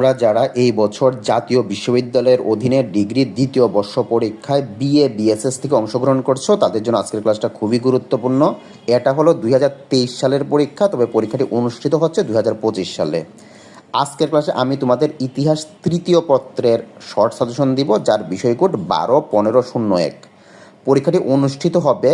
তোমরা যারা এই বছর জাতীয় বিশ্ববিদ্যালয়ের অধীনে ডিগ্রি দ্বিতীয় বর্ষ পরীক্ষায় বিএ বিএসএস থেকে অংশগ্রহণ করছ, তাদের জন্য আজকের ক্লাসটা খুবই গুরুত্বপূর্ণ। এটা হলো দুই হাজার তেইশ সালের পরীক্ষা, তবে পরীক্ষাটি অনুষ্ঠিত হচ্ছে দুই হাজার পঁচিশ সালে। আজকের ক্লাসে আমি তোমাদের ইতিহাস তৃতীয় পত্রের শর্ট সাজেশন দিব, যার বিষয় কোড বারো, পনেরো, শূন্য এক। পরীক্ষাটি অনুষ্ঠিত হবে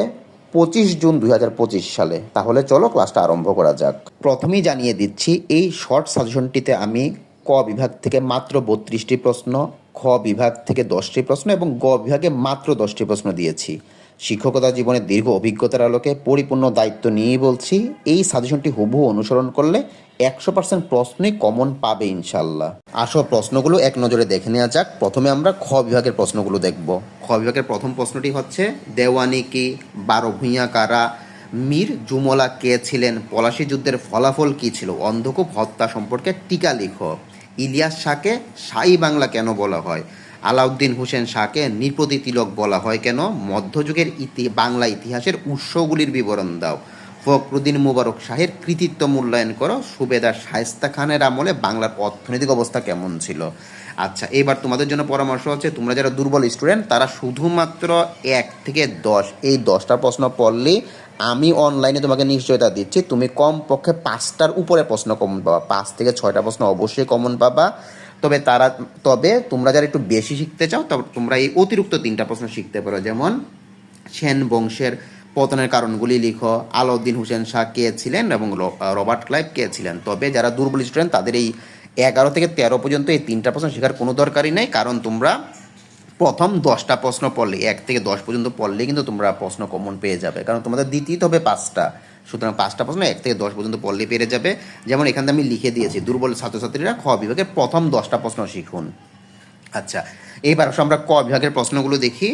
পঁচিশ জুন দুই হাজার পঁচিশ সালে। তাহলে চলো ক্লাসটা আরম্ভ করা যাক। প্রথমেই জানিয়ে দিচ্ছি, এই শর্ট সাজেশনটিতে আমি ক বিভাগ থেকে মাত্র বত্রিশটি প্রশ্ন, খ বিভাগ থেকে দশটি প্রশ্ন এবং গ বিভাগে মাত্র দশটি প্রশ্ন দিয়েছি। শিক্ষকতা জীবনের দীর্ঘ অভিজ্ঞতার আলোকে পরিপূর্ণ দায়িত্ব নিয়েই বলছি, এই সাজেশনটি হুবহু অনুসরণ করলে একশো পার্সেন্ট প্রশ্নই কমন পাবে ইনশাল্লাহ। আসো প্রশ্নগুলো এক নজরে দেখে নেওয়া যাক। প্রথমে আমরা খ বিভাগের প্রশ্নগুলো দেখব। খ বিভাগের প্রথম প্রশ্নটি হচ্ছে, দেওয়ানি কি, বারো ভূঁইয়া কারা, মীর জুমলা কে ছিলেন, পলাশী যুদ্ধের ফলাফল কি ছিল, অন্ধকূপ হত্যা সম্পর্কে টিকা লিখো। ইলিয়াস শাহকে শাহী বাংলা কেন বলা হয়? আলাউদ্দিন হোসেন শাহকে নৃপতি তিলক বলা হয় কেন? মধ্যযুগের ইতি, বাংলা ইতিহাসের উৎসগুলির বিবরণ দাও। ফখরুদ্দিন মুবারক শাহের কৃতিত্ব মূল্যায়ন করো। সুবেদার শায়েস্তা খানের আমলে বাংলার অর্থনৈতিক অবস্থা কেমন ছিল? আচ্ছা এবার তোমাদের জন্য পরামর্শ হচ্ছে, তোমরা যারা দুর্বল স্টুডেন্ট তারা শুধুমাত্র এক থেকে দশ, এই দশটা প্রশ্ন পড়লেই আমি অনলাইনে তোমাকে নিশ্চয়তা দিচ্ছি, তুমি কমপক্ষে পাঁচটার উপরে প্রশ্ন কমন পাবা। পাঁচ থেকে ছয়টা প্রশ্ন অবশ্যই কমন পাবা। তবে তারা, তবে তোমরা যারা একটু বেশি শিখতে চাও, তবে তোমরা এই অতিরিক্ত তিনটা প্রশ্ন শিখতে পারো। যেমন, সেন বংশের পতনের কারণগুলি লিখো। আলাউদ্দিন হোসেন শাহ কে ছিলেন এবং রবার্ট ক্লাইভ কে ছিলেন? তবে যারা দুর্বল স্টুডেন্ট তাদের এই এগারো থেকে তেরো পর্যন্ত এই তিনটা প্রশ্ন শেখার কোনো দরকারই নেই, কারণ তোমরা প্রথম দশটা প্রশ্ন পড়লে এক থেকে দশ পর্যন্ত পড়লে কিন্তু তোমরা প্রশ্ন কমন পেয়ে যাবে। কারণ তোমাদের দ্বিতীয় হবে পাঁচটা। সুতরাং পাঁচটা প্রশ্ন এক থেকে দশ পর্যন্ত পড়লে পেরে যাবে। যেমন এখানে আমি লিখে দিয়েছি, দুর্বল ছাত্রছাত্রীরা খ বিভাগের প্রথম দশটা প্রশ্ন শিখুন। আচ্ছা এইবার আমরা ক বিভাগের প্রশ্নগুলো দেখি।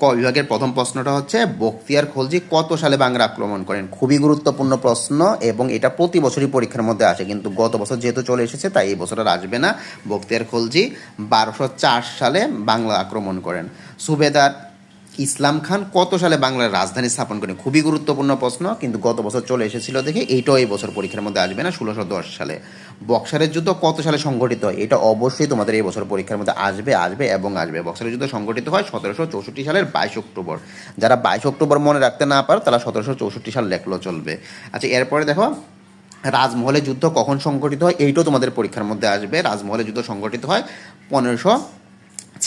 ক বিভাগের প্রথম প্রশ্নটা হচ্ছে বক্তিয়ার খলজি কত সালে বাংলা আক্রমণ করেন? খুবই গুরুত্বপূর্ণ প্রশ্ন এবং এটা প্রতি বছরই পরীক্ষার মধ্যে আসে, কিন্তু গত বছর যেহেতু চলে এসেছে, তাই এই বছর আর আসবে না। বক্তিয়ার খলজি বারোশো সালে বাংলা আক্রমণ করেন। সুবেদার ইসলাম খান কত সালে বাংলার রাজধানী স্থাপন করেন? খুবই গুরুত্বপূর্ণ প্রশ্ন, কিন্তু গত বছর চলে এসেছিল দেখে এইটাও এই বছর পরীক্ষার মধ্যে আসবে না, ষোলোশো দশ সালে। বক্সারের যুদ্ধ কত সালে সংঘটিত হয়? এটা অবশ্যই তোমাদের এই বছর পরীক্ষার মধ্যে আসবে আসবে এবং আসবে। বক্সারের যুদ্ধ সংঘটিত হয় সতেরোশো চৌষট্টি সালের বাইশ অক্টোবর। যারা বাইশ অক্টোবর মনে রাখতে না পারো, তারা সতেরোশো চৌষট্টি সাল লেখলেও চলবে। আচ্ছা এরপরে দেখো রাজমহলের যুদ্ধ কখন সংঘটিত হয়? এইটাও তোমাদের পরীক্ষার মধ্যে আসবে। রাজমহলের যুদ্ধ সংঘটিত হয় পনেরোশো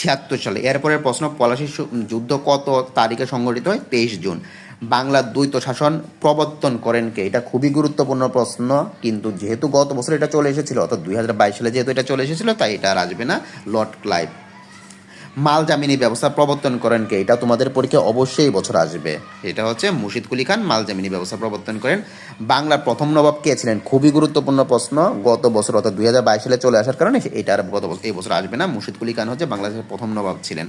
ছিয়াত্তর সালে। এরপরের প্রশ্ন, পলাশী যুদ্ধ কত তারিখে সংঘটিত হয়? তেইশ জুন। বাংলার দ্বৈত শাসন প্রবর্তন করেন কে? এটা খুবই গুরুত্বপূর্ণ প্রশ্ন, কিন্তু যেহেতু গত বছর এটা চলে এসেছিল, অর্থাৎ দুই হাজার বাইশ সালে যেহেতু এটা চলে এসেছিল, তাই এটা আর আসবে না। Lord Clive. মাল জামিনী ব্যবস্থা প্রবর্তন করেন কে? এটা তোমাদের পরীক্ষায় অবশ্যই বছর আসবে। এটা হচ্ছে মুর্শিদ কুলি খান মাল জামিনি ব্যবস্থা প্রবর্তন করেন। বাংলার প্রথম নবাব কে ছিলেন? খুবই গুরুত্বপূর্ণ প্রশ্ন। গত বছর, অর্থাৎ দুই হাজার বাইশ সালে চলে আসার কারণে এটা আর গত বছর, এই বছর আসবে না। মুর্শিদ কুলি খান হচ্ছে বাংলাদেশের প্রথম নবাব ছিলেন।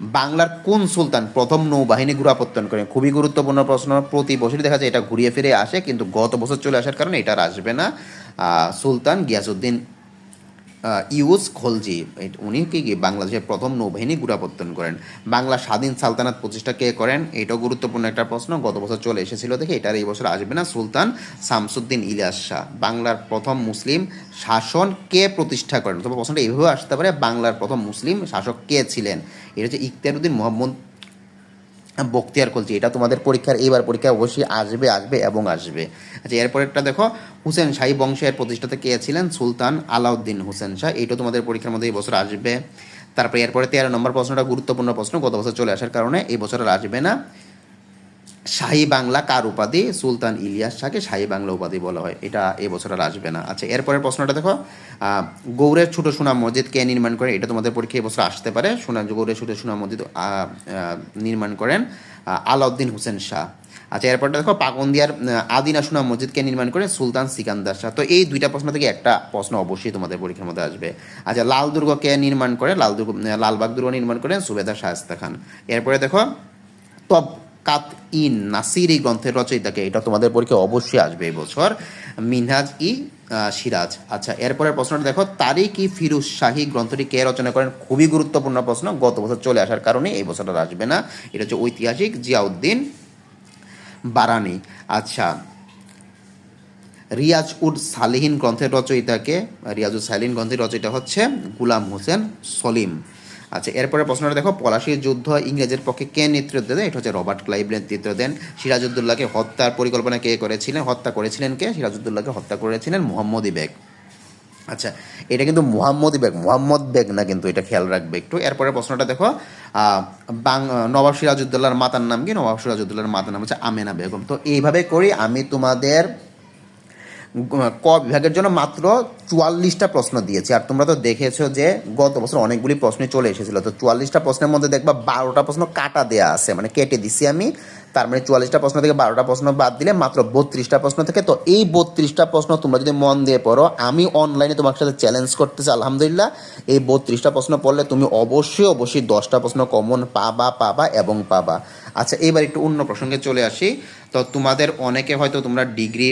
বাংলার কোন সুলতান প্রথম নৌবাহিনী গুড়াপত্তন করেন? খুবই গুরুত্বপূর্ণ প্রশ্ন। প্রতি বছরই দেখা যায় এটা ঘুরিয়ে ফিরে আসে, কিন্তু গত বছর চলে আসার কারণে এটা আর আসবে না। সুলতান গিয়াসুদ্দিন ইউজ খলজি উনি কি কি? বাংলাদেশের প্রথম নৌবাহিনী গুড়াপত্তন করেন। বাংলা স্বাধীন সালতানাত প্রতিষ্ঠা কে করেন? এটাও গুরুত্বপূর্ণ একটা প্রশ্ন। গত বছর চলে এসেছিল দেখে এটার এই বছর আসবে না। সুলতান শামসুদ্দিন ইলিয়াস শাহ। বাংলার প্রথম মুসলিম শাসন কে প্রতিষ্ঠা করেন? তবে প্রশ্নটা এইভাবে আসতে পারে, বাংলার প্রথম মুসলিম শাসক কে ছিলেন? এটা হচ্ছে ইখতিয়ারউদ্দিন মোহাম্মদ বক্তিয়ার খলজি এটা তোমাদের পরীক্ষার, এইবার পরীক্ষায় অবশ্যই আসবে আসবে এবং আসবে। আচ্ছা একটা দেখো, হুসেন শাহী বংশের প্রতিষ্ঠাতা কে ছিলেন? সুলতান আলাউদ্দিন হুসেন শাহ। এইটা তোমাদের পরীক্ষার মধ্যে এই বছর আসবে। তারপরে এরপরে তেরো নম্বর প্রশ্নটা গুরুত্বপূর্ণ প্রশ্ন। গত বছর চলে আসার কারণে এই বছর আর আসবে না। শাহী বাংলা কার উপাধি? সুলতান ইলিয়াস শাহকে শাহী বাংলা উপাধি বলা হয়। এটা এই বছর আর আসবে না। আচ্ছা এরপরের প্রশ্নটা দেখো। গৌরের ছোট সোনা মসজিদ কে নির্মাণ করে এটা তোমাদের পরীক্ষা এই বছর আসতে পারে। সোনা গৌড়ের ছোট সোনা মসজিদ নির্মাণ করেন আলাউদ্দিন হোসেন শাহ। আচ্ছা এরপরটা দেখো পাকন্দিয়ার আদিনা সোনা মসজিদকে নির্মাণ করে সুলতান সিকান্দার শাহ। তো এই দুইটা প্রশ্ন থেকে একটা প্রশ্ন অবশ্যই তোমাদের পরীক্ষার মধ্যে আসবে। আচ্ছা লাল দুর্গ কে নির্মাণ করে লাল দুর্গ, লালবাগ দুর্গ নির্মাণ করেন সুবেদার শাহস্তা খান। এরপরে দেখো, তব কাত ইন নাসির এই গ্রন্থের রচয়িতাকে। এটা তোমাদের পরীক্ষা অবশ্যই আসবে এই বছর। মিনহাজ ই সিরাজ। আচ্ছা এরপরের প্রশ্নটা দেখো, তারিক ই ফিরুজ শাহী গ্রন্থটি কে রচনা করেন? খুবই গুরুত্বপূর্ণ প্রশ্ন, গত বছর চলে আসার কারণে এই বছরটা আসবে না। এটা হচ্ছে ঐতিহাসিক জিয়াউদ্দিন বারানি। আচ্ছা রিয়াজ উড সালিহিন গ্রন্থের রচয়িতাকে, রিয়াজ উদ সালিহিন গ্রন্থের রচয়িতা হচ্ছে গুলাম হোসেন সলিম। আচ্ছা এরপরে প্রশ্নটা দেখো পলাশির যুদ্ধ ইংরেজের পক্ষে কে নেতৃত্ব দেন? এটা হচ্ছে রবার্ট ক্লাইভ নেতৃত্ব দেন। সিরাজউদ্দৌলাকে হত্যার পরিকল্পনা কে করেছিলেন? হত্যা করেছিলেন কে? সিরাজউদ্দৌলাকে হত্যা করেছিলেন মোহাম্মদ বেগ আচ্ছা এটা কিন্তু মুহাম্মদ বেগ মোহাম্মদ বেগ না কিন্তু, এটা খেয়াল রাখবে একটু। এরপরে প্রশ্নটা দেখো বাং, নবাব সিরাজউদ্দৌলার মাতার নাম কি? নবাব সিরাজউদ্দৌলার মাতার নাম হচ্ছে আমেনা বেগম। তো এইভাবে করি আমি তোমাদের ক বিভাগের জন্য মাত্র চুয়াল্লিশটা প্রশ্ন দিয়েছি। আর তোমরা তো দেখেছ যে গত বছর অনেকগুলি প্রশ্ন চলে এসেছিল। তো চুয়াল্লিশটা প্রশ্নের মধ্যে দেখবা বারোটা প্রশ্ন কাটা দেওয়া আছে। মানে কেটে দিছি আমি। তার মানে চুয়াল্লিশটা প্রশ্ন থেকে বারোটা প্রশ্ন বাদ দিলে মাত্র বত্রিশটা প্রশ্ন থেকে। তো এই বত্রিশটা প্রশ্ন তোমরা যদি মন দিয়ে পড়ো, আমি অনলাইনে তোমার সাথে চ্যালেঞ্জ করতেছি, আলহামদুলিল্লাহ। এই বত্রিশটা প্রশ্ন পড়লে তুমি অবশ্যই অবশ্যই দশটা প্রশ্ন কমন পাবা পাবা এবং পাবা। আচ্ছা এবার একটু অন্য প্রসঙ্গে চলে আসি। তো তোমাদের অনেকে হয়তো তোমরা ডিগ্রি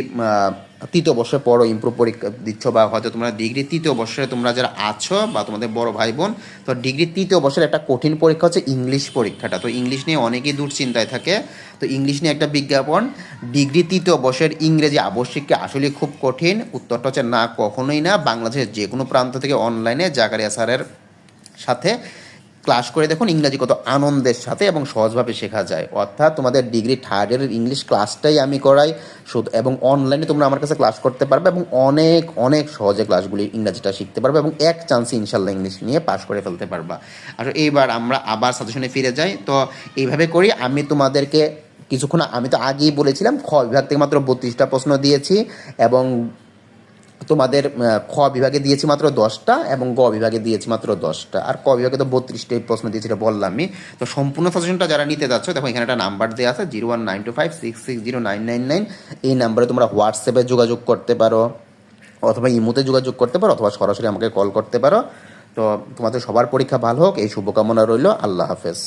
তৃতীয় বর্ষে পড়ো ইমপ্রুভ পরীক্ষা দিচ্ছ বা হয়তো তোমরা ডিগ্রি তৃতীয় বর্ষে তোমরা যারা আছো বা তোমাদের বড় ভাই বোন, তো ডিগ্রি তৃতীয় বর্ষের একটা কঠিন পরীক্ষা হচ্ছে ইংলিশ পরীক্ষাটা। তো ইংলিশ নিয়ে অনেকেই দুশ্চিন্তায় থাকে। তো ইংলিশ নিয়ে একটা বিজ্ঞাপন ডিগ্রি তৃতীয় বর্ষের ইংরেজি আবশ্যিক কি আসলে খুব কঠিন। উত্তরটা হচ্ছে না, কখনোই না। বাংলাদেশের যে কোনো প্রান্ত থেকে অনলাইনে জাকারিয়া স্যারের সাথে ক্লাস করে দেখুন ইংরাজি কত আনন্দের সাথে এবং সহজভাবে শেখা যায়। অর্থাৎ তোমাদের ডিগ্রি থার্ড ইয়ারের ইংলিশ ক্লাসটাই আমি করাই। শুধু এবং অনলাইনে তোমরা আমার কাছে ক্লাস করতে পারবে এবং অনেক অনেক সহজে ক্লাসগুলি ইংরাজিটা শিখতে পারবে এবং এক চান্সে ইনশাল্লাহ ইংলিশ নিয়ে পাশ করে ফেলতে পারবা। আর এইবার আমরা আবার সাজেশনে ফিরে যাই। তো এইভাবে করি, আমি তোমাদেরকে কিছুক্ষণ আমি তো আগেই বলেছিলাম, খ বিভাগ থেকে মাত্র বত্রিশটা প্রশ্ন দিয়েছি এবং তোমাদের খ বিভাগে দিয়েছি মাত্র দশটা এবং গ বিভাগে দিয়েছি মাত্র দশটা। আর ক বিভাগে তো বত্রিশটা এই প্রশ্ন দিয়েছি এটা বললামই। তো সম্পূর্ণ সাজেশনটা যারা নিতে যাচ্ছ, দেখো এখানে একটা নাম্বার দেওয়া আছে zero one nine two five six six zero nine nine nine এই নাম্বারে তোমরা হোয়াটসঅ্যাপে যোগাযোগ করতে পারো, অথবা ইমোতে যোগাযোগ করতে পারো, অথবা সরাসরি আমাকে কল করতে পারো। তো তোমাদের সবার পরীক্ষা ভালো হোক, এই শুভকামনা রইল। আল্লাহ হাফেজ।